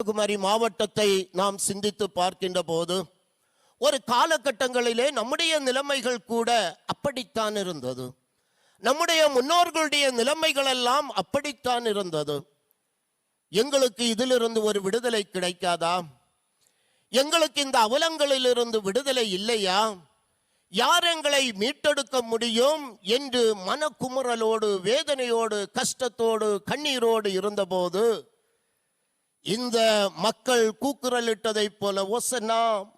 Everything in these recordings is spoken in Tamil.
கன்னியாகுமரி மாவட்டத்தை நாம் சிந்தித்து பார்க்கின்ற போது ஒரு காலகட்டங்களிலே நம்முடைய நிலைமைகள் கூட அப்படித்தான் இருந்தது. நம்முடைய முன்னோர்களுடைய நிலைமைகள் எல்லாம் அப்படித்தான் இருந்தது. எங்களுக்கு இதிலிருந்து ஒரு விடுதலை கிடைக்காதா? எங்களுக்கு இந்த அவலங்களிலிருந்து விடுதலை இல்லையா? யார் எங்களை மீட்டெடுக்க முடியும் என்று மனக்குமுறலோடு வேதனையோடு கஷ்டத்தோடு கண்ணீரோடு இருந்தபோது இந்த மக்கள் கூக்குரலிட்டதைப் போல ஒசனா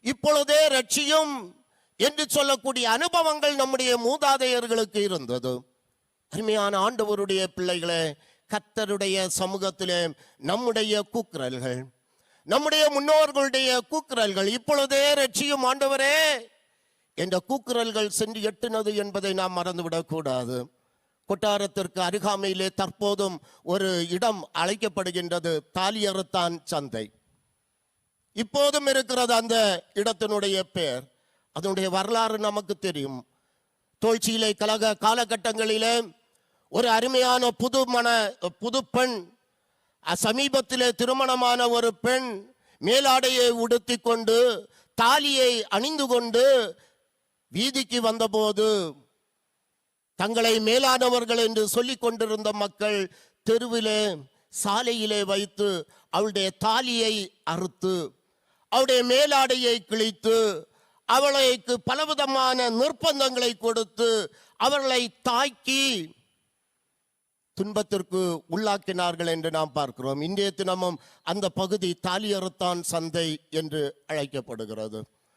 இப்பொழுதே ரட்சியும் என்று சொல்லக்கூடிய அனுபவங்கள் நம்முடைய மூதாதையர்களுக்கு இருந்தது. அருமையான ஆண்டவருடைய பிள்ளைகளே கத்தருடைய சமூகத்திலே நம்முடைய கூக்குரல்கள் நம்முடைய முன்னோர்களுடைய கூக்குரல்கள் இப்பொழுதே ரட்சியும் ஆண்டவரே என்ற கூக்குரல்கள் சென்று எட்டுனது என்பதை நாம் மறந்துவிடக்கூடாது. கொட்டாரத்திற்கு அருகாமையிலே தற்போதும் ஒரு இடம் அழைக்கப்படுகின்றது தாலியறுத்தான் சந்தை. இப்போதும் இருக்கிறது அந்த இடத்தினுடைய பெயர். அதனுடைய வரலாறு நமக்கு தெரியும். தோழ்ச்சியிலே கழக காலகட்டங்களிலே ஒரு அருமையான புது மன புது பெண் சமீபத்திலே திருமணமான ஒரு பெண் மேலாடையை உடுத்தி கொண்டு தாலியை அணிந்து கொண்டு வீதிக்கு வந்தபோது தங்களை மேலானவர்கள் என்று சொல்லிக் கொண்டிருந்த மக்கள் தெருவிலே சாலையிலே வைத்து அவளுடைய தாலியை அறுத்து அவளுடைய மேலாடையை கிழித்து அவளுக்கு பலவிதமான நிர்பந்தங்களை கொடுத்து அவர்களை தாக்கி துன்பத்திற்கு உள்ளாக்கினார்கள் என்று நாம் பார்க்கிறோம். இன்றைய தினமும் அந்த பகுதி தாலியறுத்தான் சந்தை என்று அழைக்கப்படுகிறது.